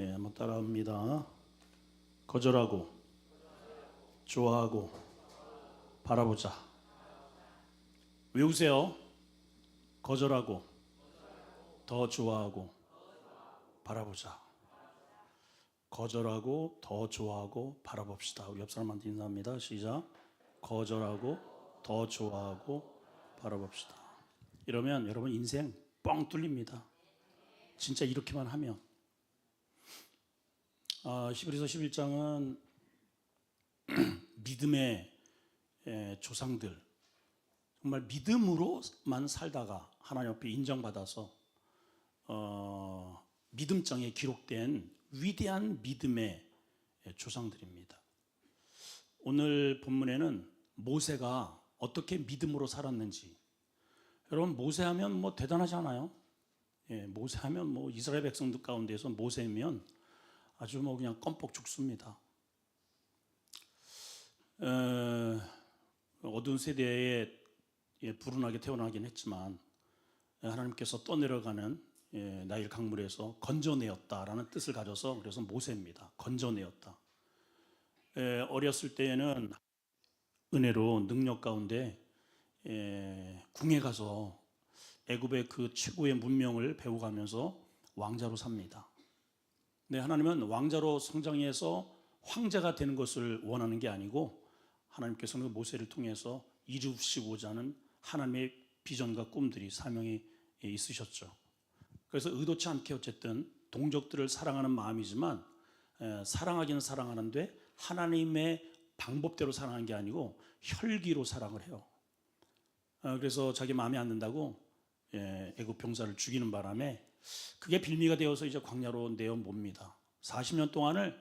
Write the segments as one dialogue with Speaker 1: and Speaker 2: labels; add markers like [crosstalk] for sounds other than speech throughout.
Speaker 1: 예, 한번 따라합니다. 거절하고 좋아하고 바라보자. 외우세요. 거절하고 더 좋아하고 바라보자. 거절하고 더 좋아하고 바라봅시다. 우리 옆 사람한테 인사합니다. 시작. 거절하고 더 좋아하고 바라봅시다. 이러면 여러분 인생 뻥 뚫립니다. 진짜 이렇게만 하면. 아, 히브리서 11장은 [clears throat] 믿음의 에, 조상들 정말 믿음으로만 살다가 하나님 앞에 인정받아서 어, 믿음장에 기록된 위대한 믿음의 조상들입니다. 오늘 본문에는 모세가 어떻게 믿음으로 살았는지 여러분 모세하면 뭐 대단하잖아요. 예, 모세하면 뭐 이스라엘 백성들 가운데서 모세면 아주 뭐 그냥 껌뻑 죽습니다. 어, 어두운 세대에 예, 불운하게 태어나긴 했지만 예, 하나님께서 떠내려가는 예, 나일 강물에서 건져내었다라는 뜻을 가져서 그래서 모세입니다. 건져내었다. 예, 어렸을 때에는 은혜로 능력 가운데 예, 궁에 가서 애굽의 그 최고의 문명을 배워가면서 왕자로 삽니다. 네, 하나님은 왕자로 성장해서 황제가 되는 것을 원하는 게 아니고 하나님께서는 그 모세를 통해서 이루시고자 하는 하나님의 비전과 꿈들이 사명이 있으셨죠. 그래서 의도치 않게 어쨌든 동족들을 사랑하는 마음이지만 에, 사랑하기는 사랑하는데 하나님의 방법대로 사랑하는 게 아니고 혈기로 사랑을 해요. 어, 그래서 자기 마음에 안 든다고 예, 애굽 병사를 죽이는 바람에 그게 빌미가 되어서 이제 광야로 내어 봅니다. 40년 동안을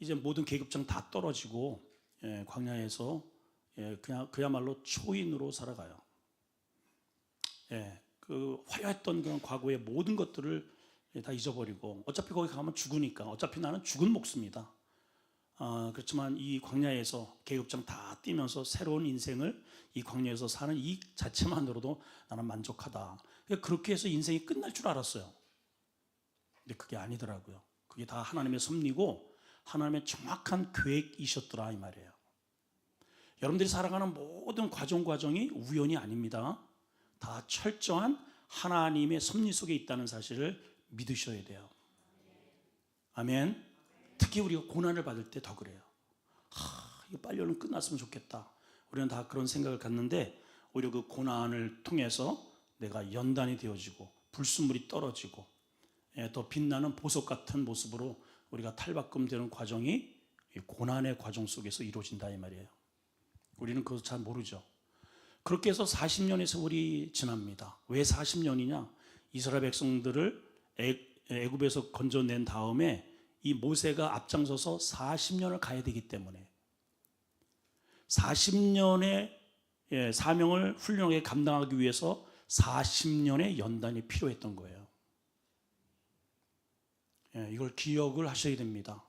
Speaker 1: 이제 모든 계급장 다 떨어지고 예, 광야에서 예, 그냥 그야말로 초인으로 살아가요. 예, 그 화려했던 그런 과거의 모든 것들을 예, 다 잊어버리고 어차피 거기 가면 죽으니까 어차피 나는 죽은 목숨이다. 아, 그렇지만 이 광야에서 계급장 다 뛰면서 새로운 인생을 이 광야에서 사는 이 자체만으로도 나는 만족하다. 그러니까 그렇게 해서 인생이 끝날 줄 알았어요. 근데 그게 아니더라고요. 그게 다 하나님의 섭리고 하나님의 정확한 계획이셨더라 이 말이에요. 여러분들이 살아가는 모든 과정 과정이 우연이 아닙니다. 다 철저한 하나님의 섭리 속에 있다는 사실을 믿으셔야 돼요. 아멘. 특히 우리가 고난을 받을 때 더 그래요. 하, 이거 빨리 얼른 끝났으면 좋겠다. 우리는 다 그런 생각을 갖는데 오히려 그 고난을 통해서 내가 연단이 되어지고 불순물이 떨어지고 예, 더 빛나는 보석 같은 모습으로 우리가 탈바꿈 되는 과정이 이 고난의 과정 속에서 이루어진다 이 말이에요. 우리는 그거 잘 모르죠. 그렇게 해서 40년의 세월이 지납니다. 왜 40년이냐? 이스라엘 백성들을 애- 애굽에서 건져낸 다음에 이 모세가 앞장서서 40년을 가야 되기 때문에 40년의 예, 사명을 훌륭하게 감당하기 위해서 40년의 연단이 필요했던 거예요. 예, 이걸 기억을 하셔야 됩니다.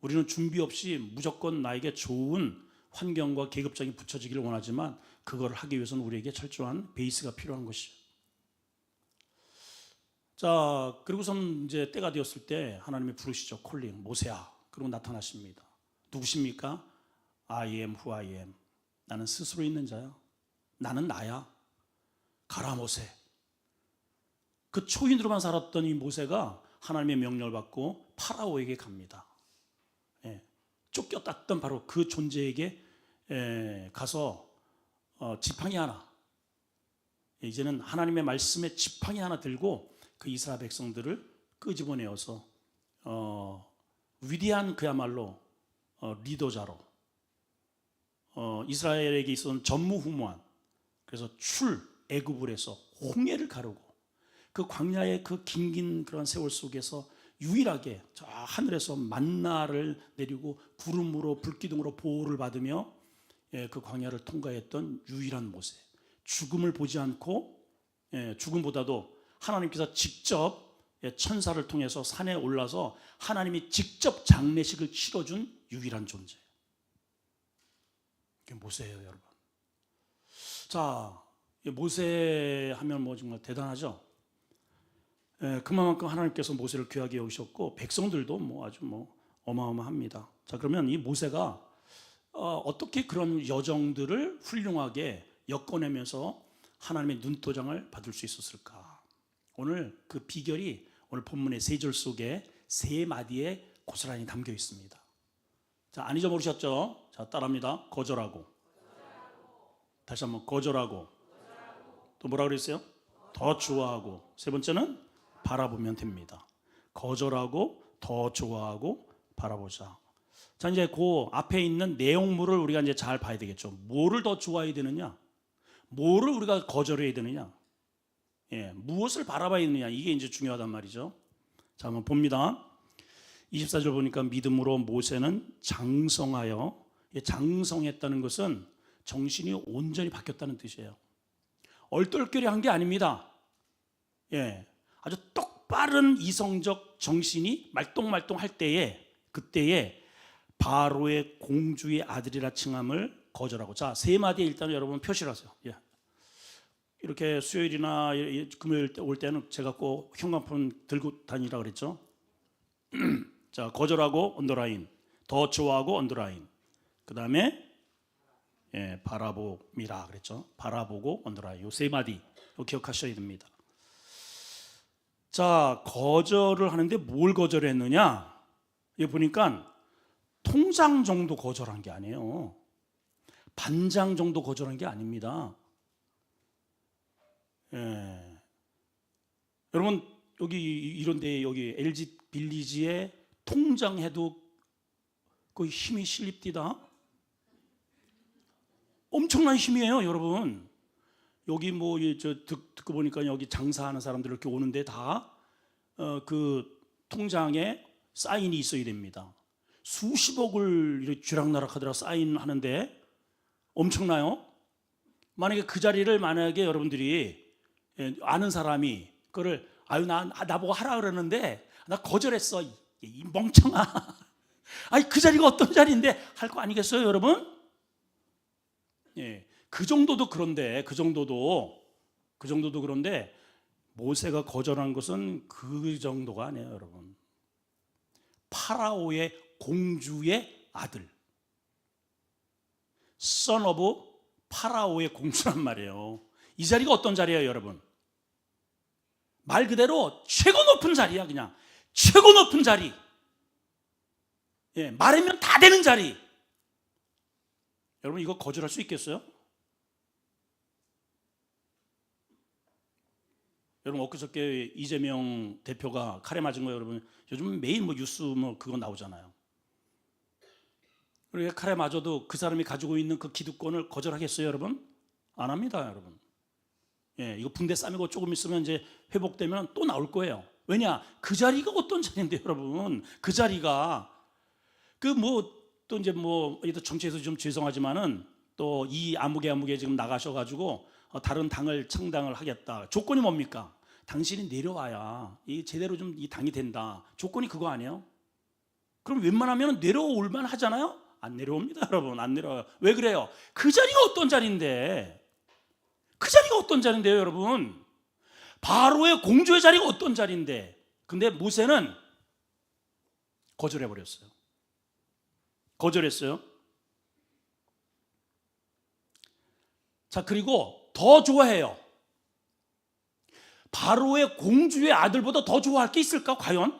Speaker 1: 우리는 준비 없이 무조건 나에게 좋은 환경과 계급장이 붙여지기를 원하지만 그걸 하기 위해서는 우리에게 철저한 베이스가 필요한 것이죠. 자, 그리고선 이제 때가 되었을 때 하나님이 부르시죠. 콜링, 모세야. 그리고 나타나십니다. 누구십니까? I am who I am. 나는 스스로 있는 자야. 나는 나야. 가라 모세. 그 초인으로만 살았던 이 모세가 하나님의 명령을 받고 파라오에게 갑니다. 예, 쫓겼던 바로 그 존재에게 예, 가서 어, 지팡이 하나 예, 이제는 하나님의 말씀에 지팡이 하나 들고 그 이스라엘 백성들을 끄집어내어서 어, 위대한 그야말로 어, 리더자로 어, 이스라엘에게 있어서는 전무후무한 그래서 출 애굽을 해서 홍해를 가르고 그 광야의 그 긴긴 그런 세월 속에서 유일하게 저 하늘에서 만나를 내리고 구름으로 불기둥으로 보호를 받으며 예, 그 광야를 통과했던 유일한 모세. 죽음을 보지 않고 예, 죽음보다도 하나님께서 직접 예, 천사를 통해서 산에 올라서 하나님이 직접 장례식을 치러준 유일한 존재. 그게 모세예요, 여러분. 자, 이 모세 하면 뭐 정말 대단하죠. 에, 그만큼 하나님께서 모세를 귀하게 여기셨고 백성들도 뭐 아주 뭐 어마어마합니다. 자 그러면 이 모세가 어, 어떻게 그런 여정들을 훌륭하게 엮어내면서 하나님의 눈도장을 받을 수 있었을까? 오늘 그 비결이 오늘 본문의 세 절 속에 세 마디에 고스란히 담겨 있습니다. 자, 안 잊어버리셨죠? 자, 따라합니다. 거절하고. 다시 한번 거절하고. 또 뭐라 그랬어요? 더 좋아하고. 세 번째는 바라보면 됩니다. 거절하고 더 좋아하고 바라보자. 자, 이제 그 앞에 있는 내용물을 우리가 이제 잘 봐야 되겠죠. 뭐를 더 좋아해야 되느냐? 뭐를 우리가 거절해야 되느냐? 예, 무엇을 바라봐야 되느냐? 이게 이제 중요하단 말이죠. 자, 한번 봅니다. 24절 보니까 믿음으로 모세는 장성하여 예, 장성했다는 것은 정신이 온전히 바뀌었다는 뜻이에요. 얼떨결에 한 게 아닙니다. 예, 아주 똑바른 이성적 정신이 말똥말똥 할 때에 그때에 바로의 공주의 아들이라 칭함을 거절하고 자 세 마디 일단 여러분 표시를 하세요. 예. 이렇게 수요일이나 금요일 때올 때는 제가 꼭 형광펜 들고 다니라 그랬죠. [clears throat] 자 거절하고 언더라인, 더 좋아하고 언더라인. 그 다음에 예, 바라보미라 그랬죠. 바라보고 언더라인. 요세 마디 기억하셔야 됩니다. 자 거절을 하는데 뭘 거절했느냐? 여기 보니까 통장 정도 거절한 게 아니에요. 반장 정도 거절한 게 아닙니다. 예. 여러분 여기 이런데 여기 LG 빌리지에 통장해도 그 힘이 실립디다. 엄청난 힘이에요, 여러분. 여기 뭐 저 듣고 보니까 여기 장사하는 사람들 이렇게 오는데 다어그 통장에 사인이 있어야 됩니다. 수십억을 이렇게 쥐락나락하더라 사인하는데 엄청나요. 만약에 그 자리를 만약에 여러분들이 예, 아는 사람이 그거를 아유 나 아, 나보고 하라 그러는데 나 거절했어 이, 이 멍청아. [laughs] 아니 그 자리가 어떤 자리인데 할 거 아니겠어요, 여러분? 예, 그 정도도 그런데 그 정도도 그 정도도 그런데 모세가 거절한 것은 그 정도가 아니에요, 여러분. 파라오의 공주의 아들. son of 파라오의 공주란 말이에요. 이 자리가 어떤 자리예요, 여러분? 말 그대로 최고 높은 자리야, 그냥. 최고 높은 자리. 예, 말하면 다 되는 자리. 여러분, 이거 거절할 수 있겠어요? 여러분, 엊그저께 이재명 대표가 칼에 맞은 거 여러분, 요즘 매일 뭐 뉴스 뭐 그거 나오잖아요. 그러니까 칼에 맞아도 그 사람이 가지고 있는 그 기득권을 거절하겠어요, 여러분? 안 합니다, 여러분. 예, 이거 붕대 싸매고 조금 있으면 이제 회복되면 또 나올 거예요. 왜냐? 그 자리가 어떤 자리인데, 여러분. 그 자리가 그 뭐 또 이제 뭐 이도 정치에서 좀 죄송하지만은 또이 아무개 아무개 지금 나가셔가지고 어, 다른 당을 창당을 하겠다. 조건이 뭡니까? 당신이 내려와야 이 제대로 좀 이 당이 된다. 조건이 그거 아니에요? 그럼 웬만하면 내려올만 하잖아요? 안 내려옵니다, 여러분. 안 내려와요. 왜 그래요? 그 자리가 어떤 자리인데? 그 자리가 어떤 자리인데요, 여러분? 바로의 공주의 자리가 어떤 자리인데? 근데 모세는 거절해 버렸어요. 거절했어요. 자, 그리고 더 좋아해요. 바로의 공주의 아들보다 더 좋아할 게 있을까, 과연?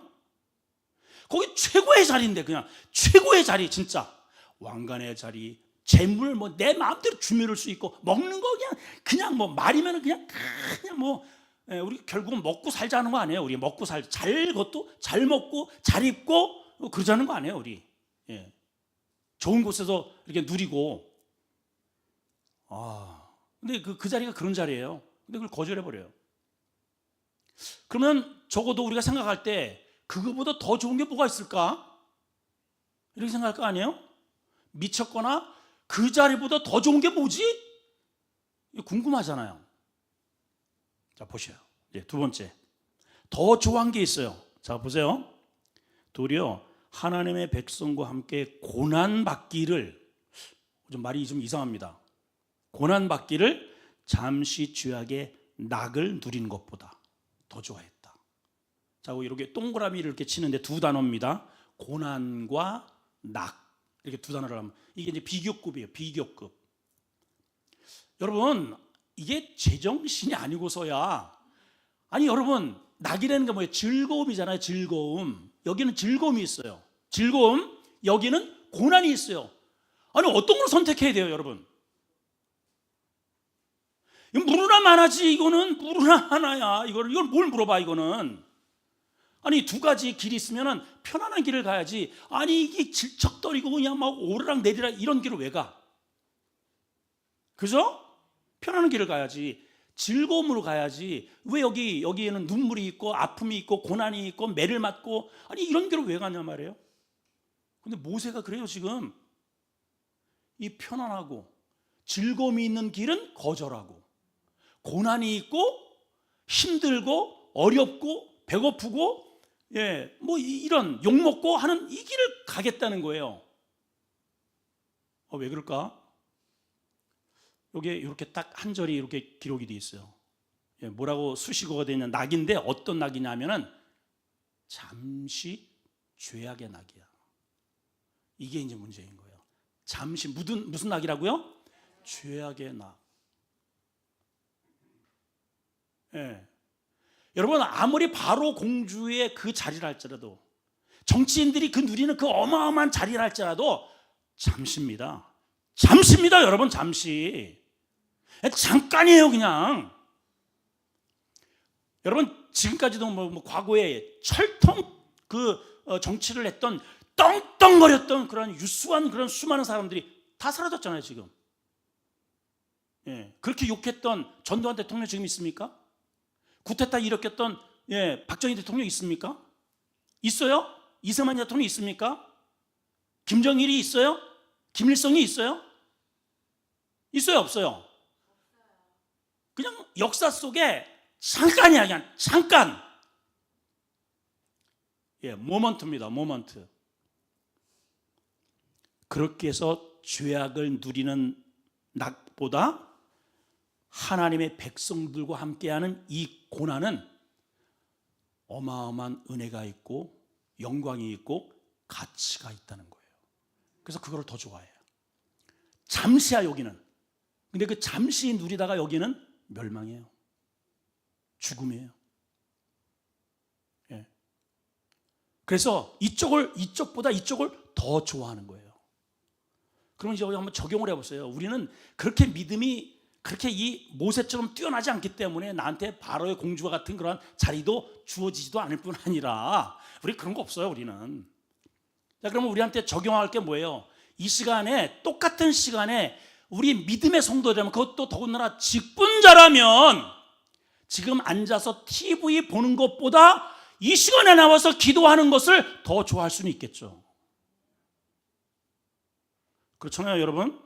Speaker 1: 거기 최고의 자리인데, 그냥 최고의 자리, 진짜. 왕관의 자리, 재물 뭐 내 마음대로 주밀을 수 있고 먹는 거 그냥 그냥 뭐 말이면 그냥 그냥 뭐 예, 우리 결국은 먹고 살자는 거 아니에요. 우리 먹고 살 잘 것도 잘 먹고 잘 입고 뭐 그러자는 거 아니에요. 우리 예. 좋은 곳에서 이렇게 누리고 아 근데 그, 그 자리가 그런 자리예요. 근데 그걸 거절해 버려요. 그러면 적어도 우리가 생각할 때 그거보다 더 좋은 게 뭐가 있을까? 이렇게 생각할 거 아니에요? 미쳤거나 그 자리보다 더 좋은 게 뭐지? 궁금하잖아요. 자, 보셔요. 예, 두 번째. 더 좋아한 게 있어요. 자, 보세요. 도리어 하나님의 백성과 함께 고난 받기를 좀 말이 좀 이상합니다. 고난 받기를 잠시 죄악의 낙을 누리는 것보다 더 좋아했다. 자고 이렇게 동그라미를 이렇게 치는데 두 단어입니다. 고난과 낙 이렇게 두 단어를 하면 이게 이제 비교급이에요. 비교급. 여러분 이게 제정신이 아니고서야 아니 여러분 낙이라는 게 뭐예요? 즐거움이잖아요. 즐거움. 여기는 즐거움이 있어요. 즐거움. 여기는 고난이 있어요. 아니 어떤 걸 선택해야 돼요, 여러분? 물으나 마나지 이거는 물으나 하나야. 이거를 이걸 뭘 물어봐 이거는. 아니 두 가지 길이 있으면은 편안한 길을 가야지. 아니 이게 질척거리고 그냥 막 오르락 내리락 이런 길을 왜 가? 그죠? 편안한 길을 가야지. 즐거움으로 가야지. 왜 여기 여기에는 눈물이 있고 아픔이 있고 고난이 있고 매를 맞고 아니 이런 길을 왜 가냐 말이에요. 근데 모세가 그래요 지금. 이 편안하고 즐거움이 있는 길은 거절하고 고난이 있고 힘들고 어렵고 배고프고 예, 뭐 이- 이런 욕 먹고 하는 이 길을 가겠다는 거예요. 어, 왜 그럴까? 여기에 이렇게 딱 한 절이 이렇게 기록이 돼 있어요. 예, 뭐라고 수식어가 되냐 낙인데 어떤 낙이냐면은 잠시 죄악의 낙이야. 이게 이제 문제인 거예요. 잠시 무슨 무슨 낙이라고요? 죄악의 낙. 예. 여러분 아무리 바로 공주의 그 자리를 할지라도 정치인들이 그 누리는 그 어마어마한 자리를 할지라도 잠시입니다. 잠시입니다, 여러분 잠시. 잠깐이에요, 그냥. 여러분 지금까지도 뭐, 뭐 과거에 철통 그 어, 정치를 했던 떵떵거렸던 그런 유수한 그런 수많은 사람들이 다 사라졌잖아요, 지금. 예, 그렇게 욕했던 전두환 대통령 지금 있습니까? 구테타 일으켰던 예, 박정희 대통령 있습니까? 있어요? 이승만 대통령 있습니까? 김정일이 있어요? 김일성이 있어요? 있어요, 없어요? 역사 속에 잠깐이야, 그냥 잠깐. 예, 모먼트입니다, 모먼트. 그렇게 해서 죄악을 누리는 낙보다 하나님의 백성들과 함께하는 이 고난은 어마어마한 은혜가 있고 영광이 있고 가치가 있다는 거예요. 그래서 그걸 더 좋아해요. 잠시야 여기는. 근데 그 잠시 누리다가 여기는 멸망이에요. 죽음이에요. 예. 그래서 이쪽을 이쪽보다 이쪽을 더 좋아하는 거예요. 그럼 이제 한번 적용을 해보세요. 우리는 그렇게 믿음이 그렇게 이 모세처럼 뛰어나지 않기 때문에 나한테 바로의 공주와 같은 그런 자리도 주어지지도 않을 뿐 아니라 우리 그런 거 없어요. 우리는. 자, 그러면 우리한테 적용할 게 뭐예요? 이 시간에 똑같은 시간에 우리 믿음의 성도라면 그것도 더군다나 직분자라면 지금 앉아서 TV 보는 것보다 이 시간에 나와서 기도하는 것을 더 좋아할 수는 있겠죠. 그렇잖아요, 여러분?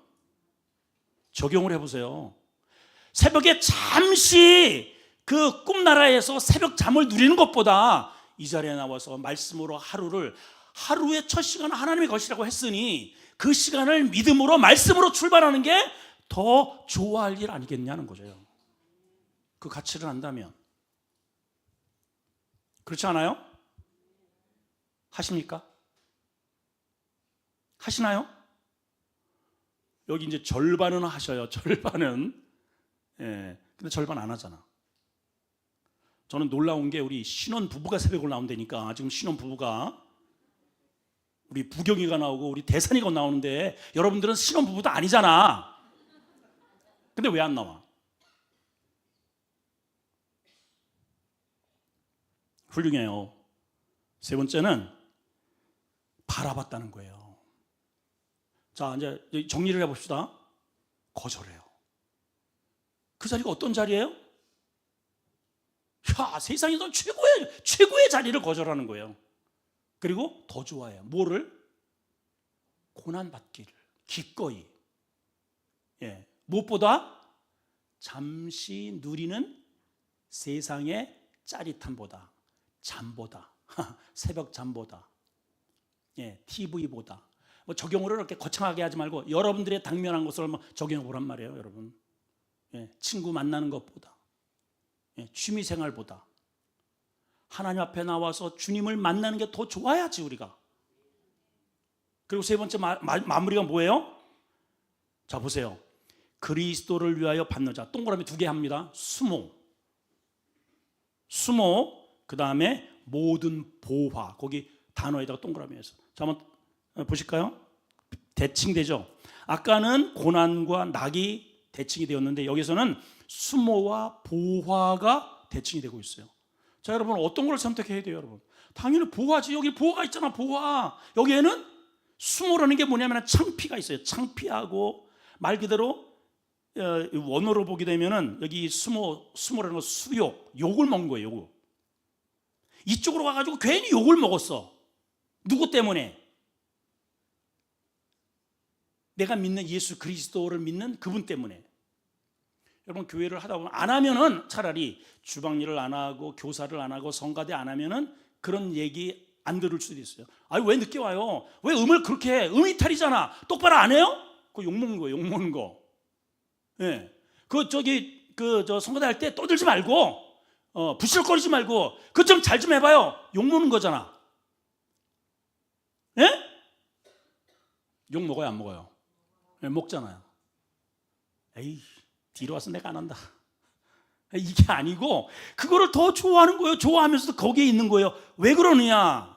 Speaker 1: 적용을 해보세요. 새벽에 잠시 그 꿈나라에서 새벽 잠을 누리는 것보다 이 자리에 나와서 말씀으로 하루를 하루의 첫 시간은 하나님의 것이라고 했으니 그 시간을 믿음으로 말씀으로 출발하는 게 더 좋아할 일 아니겠냐는 거죠. 그 가치를 안다면 그렇지 않아요? 하십니까? 하시나요? 여기 이제 절반은 하셔요. 절반은 예. 근데 절반 안 하잖아. 저는 놀라운 게 우리 신혼 부부가 새벽을 나온다니까 지금 신혼 부부가 우리 부경이가 나오고 우리 대산이가 나오는데 여러분들은 신혼 부부도 아니잖아. 근데 왜 안 나와? 훌륭해요. 세 번째는 바라봤다는 거예요. 자, 이제 정리를 해봅시다. 거절해요. 그 자리가 어떤 자리예요? 야, 세상에서 최고의, 최고의 자리를 거절하는 거예요. 그리고 더 좋아해요. 뭐를? 고난받기를. 기꺼이. 예. 무엇보다 잠시 누리는 세상의 짜릿함보다, 잠보다, [laughs] 새벽 잠보다, 예, TV보다. 뭐 적용을 그렇게 거창하게 하지 말고 여러분들의 당면한 것을 적용해 보란 말이에요, 여러분. 예, 친구 만나는 것보다, 예, 취미 생활보다, 하나님 앞에 나와서 주님을 만나는 게 더 좋아야지 우리가. 그리고 세 번째 마, 마, 마 무리가 뭐예요? 자 보세요. 그리스도를 위하여 받는 자 동그라미 두 개 합니다. 수모, 수모 그 다음에 모든 보화 거기 단어에다가 동그라미에서 자 한번 보실까요? 대칭되죠. 아까는 고난과 낙이 대칭이 되었는데 여기서는 수모와 보화가 대칭이 되고 있어요. 자 여러분 어떤 걸 선택해야 돼요, 여러분? 당연히 보화지. 여기 보화가 있잖아, 보화. 여기에는 수모라는 게 뭐냐면 창피가 있어요. 창피하고 말 그대로 어, 원어로 보게 되면은 여기 수모 수모라는 거 수욕, 욕을 먹은 거예요, 욕. 이쪽으로 와가지고 괜히 욕을 먹었어. 누구 때문에? 내가 믿는 예수 그리스도를 믿는 그분 때문에. 여러분 교회를 하다 보면 안 하면은 차라리 주방 일을 안 하고 교사를 안 하고 성가대 안 하면은 그런 얘기 안 들을 수도 있어요. 아니 왜 늦게 와요? 왜 음을 그렇게 해? 음 이탈이잖아. 똑바로 안 해요? 그 욕 먹는 거예요. 욕 먹는 거. 예. 그 저기 그 저 성가대 할 때 떠들지 말고 어 부실거리지 말고 그 좀 잘좀 해봐요. 욕 먹는 거잖아. 예? 욕 먹어요 안 먹어요? 예, 먹잖아요. 에이 뒤로 와서 내가 안 한다. 이게 아니고 그거를 더 좋아하는 거예요. 좋아하면서도 거기에 있는 거예요. 왜 그러느냐?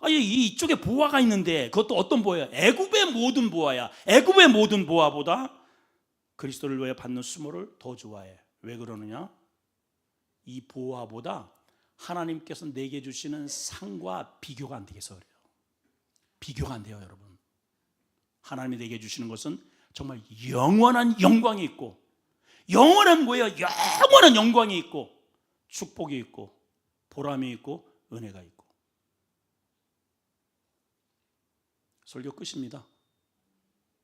Speaker 1: 아니 이쪽에 보화가 있는데 그것도 어떤 보화야? 애굽의 모든 보화야. 애굽의 모든 보화보다 그리스도를 위해 받는 수모를 더 좋아해. 왜 그러느냐? 이 보화보다 하나님께서 내게 주시는 상과 비교가 안 되겠어 그래요. 비교가 안 돼요, 여러분. 하나님이 내게 주시는 것은 정말 영원한 영광이 있고 영원한 뭐예요? 영원한 영광이 있고 축복이 있고 보람이 있고 은혜가 있고 설교 끝입니다.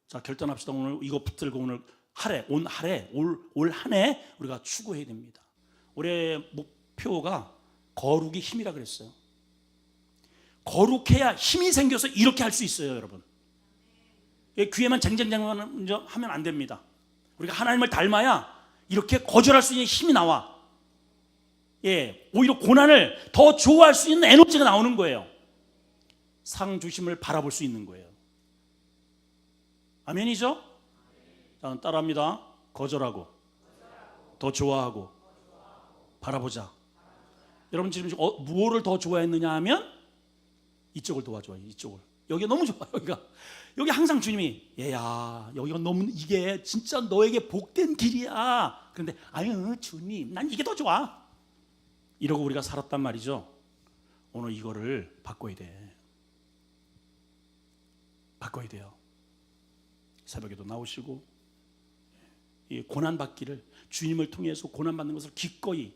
Speaker 1: 자 결단합시다. 오늘 이거 붙들고 오늘 하래 온 하래 올올 한 해 우리가 추구해야 됩니다. 올해 목표가 거룩이 힘이라 그랬어요. 거룩해야 힘이 생겨서 이렇게 할 수 있어요, 여러분. 귀에만 쟁쟁쟁 하면 안 됩니다. 우리가 하나님을 닮아야 이렇게 거절할 수 있는 힘이 나와. 예, 오히려 고난을 더 좋아할 수 있는 에너지가 나오는 거예요. 상 주심을 바라볼 수 있는 거예요. 아멘이죠? 자, 따라합니다. 거절하고, 더 좋아하고, 바라보자. 여러분 지금 어, 무엇을 더 좋아했느냐 하면 이쪽을 도와줘요. 이쪽을. 여기 너무 좋아. 여기가 여기 항상 주님이 얘야 여기가 너무 이게 진짜 너에게 복된 길이야. 그런데 아유 주님 난 이게 더 좋아. 이러고 우리가 살았단 말이죠. 오늘 이거를 바꿔야 돼. 바꿔야 돼요. 새벽에도 나오시고 이 고난 받기를 주님을 통해서 고난 받는 것을 기꺼이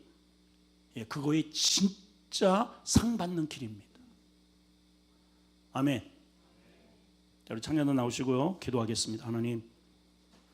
Speaker 1: 예, 그거에 진짜 상 받는 길입니다. 아멘. 자, 우리 청년들 나오시고요. 기도하겠습니다. 하나님,